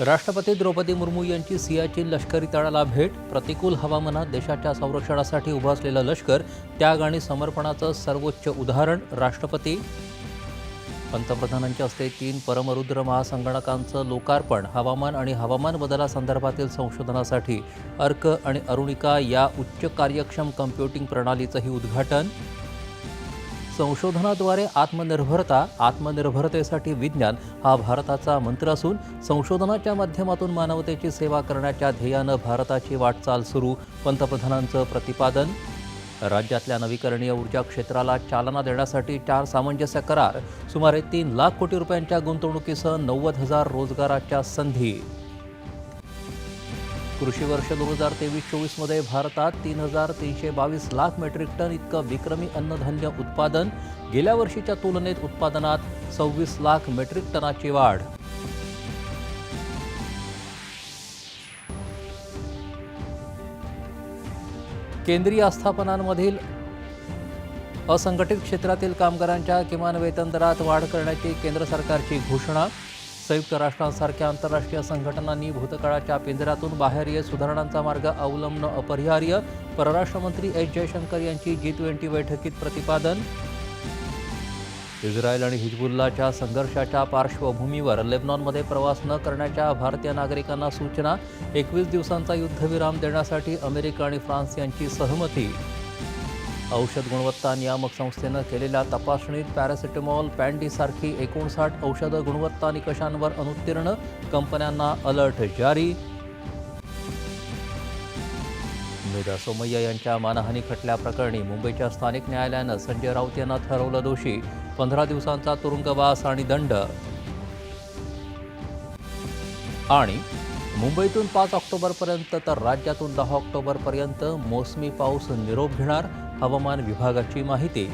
राष्ट्रपती द्रौपदी मुर्मू यांची सियाचीन लष्करी तळाला भेट प्रतिकूल हवामानात देशाच्या संरक्षणासाठी उभं असलेलं लष्कर त्याग आणि समर्पणाचं सर्वोच्च उदाहरण राष्ट्रपती. पंतप्रधानांच्या हस्ते तीन परमरुद्र महासंगणकांचं लोकार्पण हवामान आणि हवामान बदलासंदर्भातील संशोधनासाठी अर्क आणि अरुणिका या उच्च कार्यक्षम कम्प्युटिंग प्रणालीचंही उद्घाटन. संशोधनाद्वारे आत्मनिर्भरता आत्मनिर्भरतेसाठी विज्ञान हा भारताचा मंत्र असून संशोधनाच्या माध्यमातून मानवतेची सेवा करण्याच्या ध्येयानं भारताची वाटचाल सुरू. पंतप्रधानांचं प्रतिपादन राज्यातल्या नवीकरणीय ऊर्जा क्षेत्राला चालना देण्यासाठी चार सामंजस्य करार सुमारे तीन लाख कोटी रुपयांच्या गुंतवणुकीसह नव्वद हजार रोजगाराच्या संधी. कृषी वर्ष दोन हजार तेवीस चोवीसमध्ये भारतात तीन हजार तीनशे बावीस लाख मेट्रिक टन इतकं विक्रमी अन्नधान्य उत्पादन गेल्या वर्षीच्या तुलनेत उत्पादनात सव्वीस लाख मेट्रिक टनाची वाढ. केंद्रीय आस्थापनांमधील असंघटित क्षेत्रातील कामगारांच्या किमान वेतन दरात वाढ करण्याची केंद्र सरकारची घोषणा संयुक्त राष्ट्रांसारख्या आंतरराष्ट्रीय संघटनांनी भूतकाळाच्या पिंजऱ्यातून बाहेर येत सुधारणांचा मार्ग अवलंबणं अपरिहार्य परराष्ट्र मंत्री एस जयशंकर यांची जी ट्वेंटी बैठकीत प्रतिपादन. इस्रायल आणि हिजबुल्लाच्या संघर्षाच्या पार्श्वभूमीवर लेबनॉनमध्ये प्रवास न करण्याच्या भारतीय नागरिकांना सूचना एकवीस दिवसांचा युद्धविराम देण्यासाठी अमेरिका आणि फ्रान्स यांची सहमती. औषध गुणवत्ता नियामक संस्थेनं केलेल्या तपासणीत पॅरासिटामॉल पॅन्डीसारखी एकोणसाठ औषधं गुणवत्ता निकषांवर अनुत्तीर्ण कंपन्यांना अलर्ट जारी. मेधा सोमय्या यांच्या मानहानी खटल्याप्रकरणी मुंबईच्या स्थानिक न्यायालयानं संजय राऊत यांना ठरवलं दोषी. पंधरा दिवसांचा तुरुंगवास आणि दंड. आणि मुंबईतून पाच ऑक्टोबरपर्यंत तर राज्यातून दहा ऑक्टोबरपर्यंत मोसमी पाऊस निरोप घेणार हवामान विभागाची माहिती.